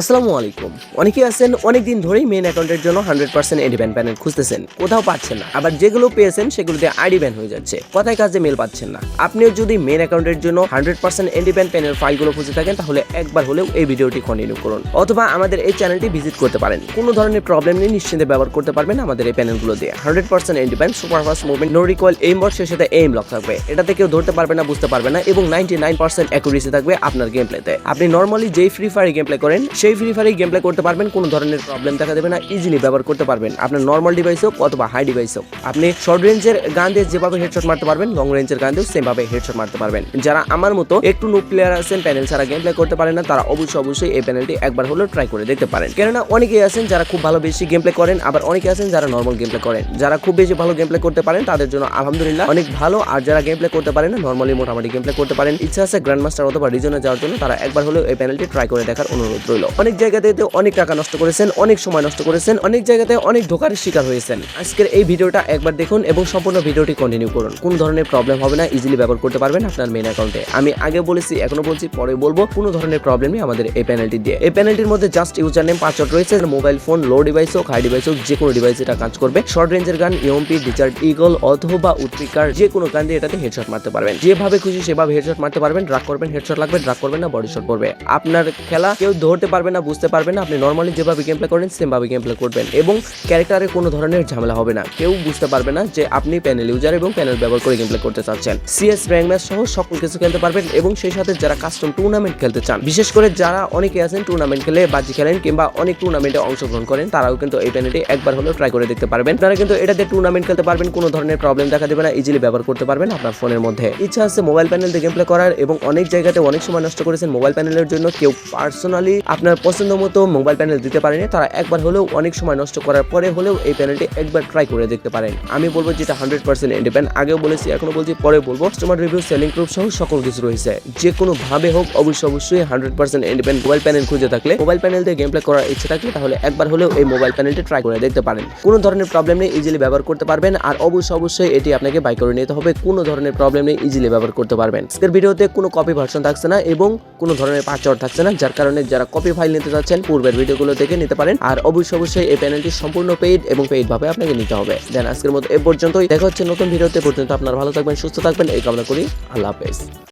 আসসালামু আলাইকুম। অনেকে আছেন অনেকদিন ধরেই মেন অ্যাকাউন্টের জন্য হান্ড্রেড পার্সেন্ট ব্যান প্যানেল খুঁজতেছেন। কোথাও পাচ্ছেন না। আবার যেগুলো পেয়েছেন সেগুলোতে আইডি ব্যান হয়ে যাচ্ছে। কথায় কাজে মেল পাচ্ছেন না। আপনিও যদি মেন অ্যাকাউন্টের জন্য হান্ড্রেড পার্সেন্ট ব্যান প্যানেল ফাইলগুলো খুঁজে থাকেন, তাহলে একবার হলেও এই ভিডিওটি কন্টিনিউ করুন। অথবা আমাদের এই চ্যানেলটি ভিজিট করতে পারেন। কোনো ধরনের প্রবলেম নেই, নিশ্চিন্তে ব্যবহার করতে পারবেন আমাদের এই প্যানেলগুলো দিয়ে। Hundred percent ID ban superfast movement no recoil aim bot সে সাথে এইম লক থাকবে। এটাতে কেউ ধরতে পারবে না, বুঝতে পারবে না এবং নাইনটি নাইন পার্সেন্ট অ্যাকুরেসি থাকবে আপনার গেম প্লেতে আপনি নর্মালি যেই ফ্রি ফায়ার গেম প্লে করেন সেই ফ্রি ফায়ারে গেম প্লে করতে পারবেন, কোনো ধরনের প্রবলেম দেখা দেবে না ইজিলি ব্যবহার করতে পারবেন। আপনার নর্মাল ডিভাইস হোক অথবা হাই ডিভাইস হোক আপনি শর্ট রেঞ্জের গান দিয়ে যেভাবে হেডশট মারতে পারবেন লং রেঞ্জের গান দিয়েও সেম ভাবে হেডশট মারতে পারবেন। যারা আমার মতো একটু নো প্লেয়ার আছেন প্যানেল ছাড়া গেম প্লে করতে পারেন না, তারা অবশ্যই অবশ্যই এই প্যানেলটি একবার হলেও ট্রাই করে দেখতে পারেন। কেননা অনেকেই আছেন যারা খুব ভালো বেশি গেম প্লে করেন, আবার অনেকে আছেন যারা নর্মাল গেম প্লে করেন। যারা খুব বেশি ভালো গেম প্লে করতে পারেন, তাদের জন্য আলহামদুলিল্লাহ অনেক ভালো। আর যারা গেম প্লে করতে পারেন না নর্মালি মোটামুটি গেম প্লে করতে পারেন। ইচ্ছা আছে গ্র্যান্ড মাস্টার অথবা রিজনে যাওয়ার জন্য, তারা একবার হলেও এই প্যানেলটি ট্রাই করে দেখার অনুরোধ রইল। অনেক জায়গাতে অনেক টাকা নষ্ট করেছেন, অনেক সময় নষ্ট করেছেন, অনেক জায়গাতে অনেক ধোকার শিকার হয়েছেন। আজকের এই ভিডিওটা একবার দেখুন এবং সম্পূর্ণ ভিডিওটি কন্টিনিউ করুন। কোন ধরনের প্রবলেম হবে না ইজিলি ব্যবহার করতে পারবেন আপনার মেন অ্যাকাউন্টে আমি আগে বলেছি, এখনও বলছি, পরে বলব, কোনো ধরনের প্রবলেম নেই আমাদের এই প্যানেলটি দিয়ে। এই প্যানেলটির মধ্যে জাস্ট ইউজার নেম পাঁচট রয়েছে মোবাইল ফোন লো ডিভাইস হোক হাই ডিভাইস হোক যে কোনো ডিভাইস এটা কাজ করবে। শর্ট রেঞ্জের গান ইএমপি ডিচার্ড ইগল অথবা উত্রিকার যে কোনো গান দিয়ে এটাতে হেডশট মারতে পারবেন। যেভাবে খুশি সেভাবে হেডশট মারতে পারবেন ড্রাগ করবেন হেডশট লাগবে ড্রাগ করবেন না বডি শট পড়বে। আপনার খেলা কেউ ধরতে পারবে না, বুঝতে পারবে না। আপনি নর্মালি যেভাবে গেম প্লে করেন সেম ভাবে গেম প্লে করবেন এবং ক্যারেক্টারে কোনো ধরনের ঝামেলা হবে না। কেউ বুঝতে পারবে না যে আপনি প্যানেল ইউজার এবং প্যানেল ব্যবহার করে গেম প্লে করতে চাচ্ছেন। সিএস র্যাঙ্ক ম্যাচ সহ সকল কিছু খেলতে পারবেন এবং সেই সাথে যারা কাস্টম টুর্নামেন্ট খেলতে চান, বিশেষ করে যারা অনেকে আছেন টুর্নামেন্ট খেলে বাজি খেলেন কিংবা অনেক টুর্নামেন্টে অংশগ্রহণ করেন, তারাও কিন্তু এই প্যানেলটি একবার হলেও ট্রাই করে দেখতে পারবেন। তারা কিন্তু এটাতে টুর্নামেন্ট খেলতে পারবেন, কোনো ধরনের প্রবলেম দেখা দেবে না ইজিলি ব্যবহার করতে পারবেন আপনার ফোনের মধ্যে। ইচ্ছা আছে মোবাইল প্যানেল দিয়ে গেম প্লে করার এবং অনেক জায়গাতে অনেক সময় নষ্ট করেছেন মোবাইল প্যানেলের জন্য, কেউ পার্সোনালি আপনার পছন্দ মতো মোবাইল প্যানেল দিতে পারেনি, তারা একবার হলেও অনেক সময় নষ্ট করার পরে হলেও এই প্যানেলটি একবার ট্রাই করে দেখতে পারেন। আমি বলব যেটা হান্ড্রেড পার্সেন্ট ইন্ডিপেন্ড আগেও বলেছি, এখনও বলছি, পরে বলব। কাস্টমার রিভিউ সেলিং প্রুফ সহ সকল কিছু রয়েছে। যে কোনো ভাবে হোক, অবশ্যই অবশ্যই hundred percent independent mobile panel খুঁজে থাকলে মোবাইল প্যানেল দিয়ে গেম প্লে করার ইচ্ছে থাকলে তাহলে একবার হলেও এই মোবাইল প্যানেলটি ট্রাই করে দেখতে পারেন। কোনো ধরনের প্রবলেম নেই ইজিলি ব্যবহার করতে পারবেন আর অবশ্যই অবশ্যই এটি আপনাকে বাই করে নিতে হবে। কোনো ধরনের প্রবলেম নেই ইজিলি ব্যবহার করতে পারবেন। আজকের ভিডিওতে কোনো কপি ভার্সন থাকছে না এবং কোনো ধরনের পাঁচওয়ার্ড থাকছে না, যার কারণে যারা কপি ফাইল নিতে চাচ্ছেন পূর্বের ভিডিওগুলো দেখে নিতে পারেন। আর অবশ্যই অবশ্যই এই প্যানেলটি সম্পূর্ণ পেইড এবং পেইড ভাবে আপনাকে নিতে হবে। দেন আজকের মতো এ পর্যন্তই। দেখা হচ্ছে নতুন ভিডিওতে। পর্যন্ত আপনারা ভালো থাকবেন, সুস্থ থাকবেন। এই কামনা করি। আল্লাহ হাফেজ।